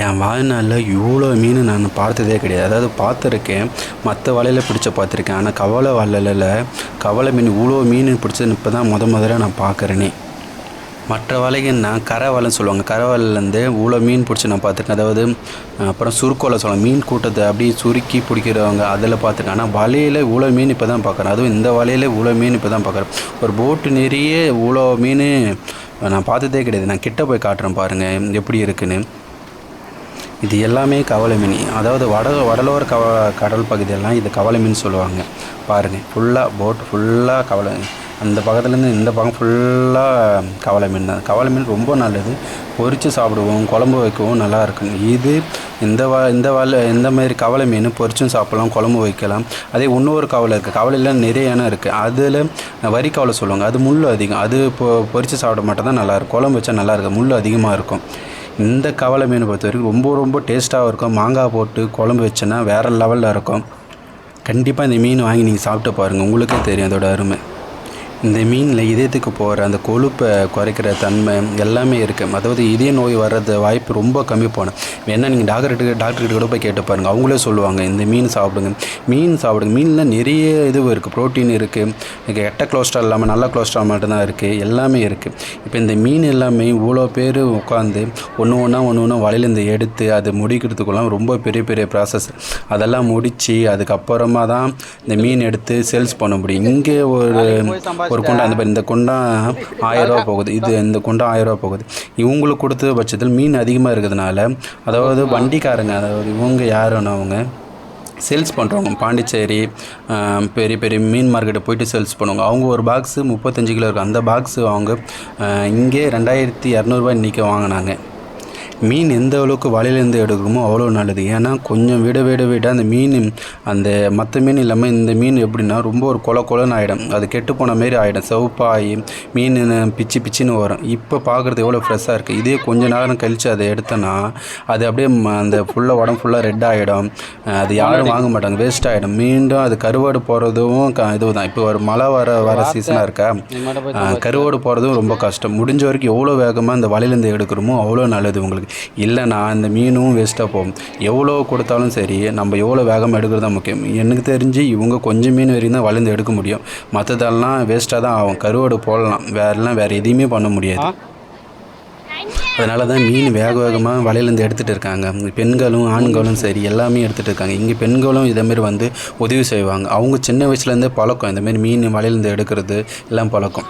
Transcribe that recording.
என் வாழ்நாளில் இவ்வளோ மீன் நான் பார்த்ததே கிடையாது. அதாவது பார்த்துருக்கேன் மற்ற வலையில் பிடிச்ச பார்த்துருக்கேன். ஆனால் கவலை வலையில் கவலை மீன் இவ்வளோ மீன் பிடிச்சது இப்போ தான் முத முதல்ல நான் பார்க்குறேனே. மற்ற வலைகள்னா கரை வலைன்னு சொல்லுவாங்க. கரை வலையிலேருந்து இவ்வளோ மீன் பிடிச்சி நான் பார்த்துருக்கேன். அதாவது அப்புறம் சுருக்கோலை சொல்லலாம் மீன் கூட்டத்தை அப்படியே சுருக்கி பிடிக்கிறவங்க அதில் பார்த்துருக்கேன். ஆனால் வலையில் இவ்வளோ மீன் இப்போ தான் பார்க்குறேன். அதுவும் இந்த வலையில் இவ்வளோ மீன் இப்போ தான் பார்க்குறேன். ஒரு போட்டு நிறைய இவ்வளோ மீன் நான் பார்த்ததே கிடையாது. நான் கிட்ட போய் காட்டுறேன் பாருங்கள் எப்படி இருக்குன்னு. இது எல்லாமே கவலை மீன் அதாவது வட வடலோர கவ கடல் பகுதியெல்லாம் இது கவலை மீன் சொல்லுவாங்க பாருங்கள் ஃபுல்லாக போட் ஃபுல்லாக கவலை அந்த பக்கத்துலேருந்து இந்த பக்கம் ஃபுல்லாக கவலை மீன் தான். கவலை மீன் ரொம்ப நல்லது. பொரித்து சாப்பிடுவோம் குழம்பு வைக்கவும் நல்லா இருக்கும். இது இந்த வ இந்த வலை இந்த மாதிரி கவலை மீன் பொரிச்சும் சாப்பிடலாம் குழம்பு வைக்கலாம். அதே இன்னொரு கவலை இருக்குது கவலையில் நிறைய இனம் இருக்குது அதில் வரி கவலை சொல்லுவாங்க. அது முள் அதிகம். அது பொ பொரித்து சாப்பிட மட்டும் தான் நல்லாயிருக்கும் குழம்பு வச்சா நல்லா இருக்கும். முள் அதிகமாக இருக்கும். இந்த கவலை மீன் பொறுத்த வரைக்கும் ரொம்ப ரொம்ப டேஸ்ட்டாகவும் இருக்கும். மாங்காய் போட்டு குழம்பு வச்சோன்னா வேறு லெவலில் இருக்கும். கண்டிப்பாக இந்த மீன் வாங்கி நீங்கள் சாப்பிட்டு பாருங்கள் உங்களுக்கே தெரியும் அதோட அருமை. இந்த மீனில் இதயத்துக்கு போகிற அந்த கொழுப்பை குறைக்கிற தன்மை எல்லாமே இருக்குது அதாவது இதய நோய் வர்றது வாய்ப்பு ரொம்ப கம்மி போனேன். வேணால் நீங்கள் டாக்டர்கிட்ட டாக்டர்கிட்ட கூட போய் கேட்டு பாருங்கள் அவங்களே சொல்லுவாங்க இந்த மீன் சாப்பிடுங்க. மீன் சாப்பிடுங்க. மீனில் நிறைய இது இருக்குது ப்ரோட்டீன் இருக்குது கெட்ட கொலஸ்ட்ரால் இல்லாமல் நல்ல கொலஸ்ட்ரால் மட்டும்தான் இருக்குது எல்லாமே இருக்குது இப்போ இந்த மீன் எல்லாமே இவ்வளோ பேர் உட்காந்து ஒன்று ஒன்றா ஒன்று ஒன்றா வலையிலேருந்து எடுத்து அது முடிக்கிறதுக்குலாம் ரொம்ப பெரிய பெரிய ப்ராசஸ் அதெல்லாம் முடித்து அதுக்கப்புறமா தான் இந்த மீன் எடுத்து சேல்ஸ் பண்ண முடியும். இங்கே ஒரு ஒரு குண்டா அந்த இந்த குண்டா ஆயிரரூவா போகுது. இது இந்த குண்டா ஆயிரரூவா போகுது. இவங்களுக்கு கொடுத்த பட்சத்தில் மீன் அதிகமாக இருக்கிறதுனால அதாவது வண்டிக்காரங்க அதாவது இவங்க யாருன்னு அவங்க சேல்ஸ் பண்ணுறவங்க பாண்டிச்சேரி பெரிய பெரிய மீன் மார்க்கெட்டை போயிட்டு சேல்ஸ் பண்ணுவாங்க. அவங்க ஒரு பாக்ஸு முப்பத்தஞ்சு கிலோ இருக்கும் அந்த பாக்ஸு அவங்க இங்கே ரெண்டாயிரத்தி இரநூறுபா இன்றைக்கி வாங்கினாங்க. மீன் எந்த அளவுக்கு வலையிலேருந்து எடுக்கிறோமோ அவ்வளோ நல்லது. ஏன்னா கொஞ்சம் விட விட விட அந்த மீன் அந்த மற்ற மீன் இல்லாமல் இந்த மீன் எப்படின்னா ரொம்ப ஒரு கொல கொலன்னு ஆகிடும் அது கெட்டு போன மாரி ஆகிடும் சிவப்பாகி மீன் பிச்சு பிச்சுன்னு வரும். இப்போ பார்க்குறது எவ்வளோ ஃப்ரெஷ்ஷாக இருக்குது இதே கொஞ்ச நேரம் கழித்து அதை எடுத்தோன்னா அது அப்படியே அந்த ஃபுல்லாக உடம்பு ஃபுல்லாக ரெட் ஆகிடும் அது யாரும் வாங்க மாட்டாங்க. வேஸ்ட் ஆகிடும் மீண்டும் அது கருவாடு போகிறதும் க இது தான் இப்போ ஒரு மழை வர வர சீசனாக இருக்கா கருவாடு போகிறதும் ரொம்ப கஷ்டம். முடிஞ்ச வரைக்கும் எவ்வளோ வேகமாக இந்த வலையிலேருந்து எடுக்கிறோமோ அவ்வளோ நல்லது உங்களுக்கு. இல்லைன்னா இந்த மீனும் வேஸ்ட்டாக போகும். எவ்வளோ கொடுத்தாலும் சரி நம்ம எவ்வளோ வேகமாக எடுக்கிறது தான் முக்கியம். எனக்கு தெரிஞ்சு இவங்க கொஞ்சம் மீன் வரைக்கும் தான் வளர்ந்து எடுக்க முடியும். மற்றதெல்லாம் வேஸ்ட்டாக தான் ஆகும். கருவாடு போடலாம். வேறெல்லாம் வேறு எதையுமே பண்ண முடியாது. அதனால தான் மீன் வேக வேகமாக வலையிலேருந்து எடுத்துகிட்டு இருக்காங்க. பெண்களும் ஆண்களும் சரி எல்லாமே எடுத்துகிட்டு இருக்காங்க. இங்கே பெண்களும் இதேமாரி வந்து உதவி செய்வாங்க. அவங்க சின்ன வயசுலேருந்தே பழக்கம். இந்தமாரி மீன் வலையிலேருந்து எடுக்கிறது எல்லாம் பழக்கம்.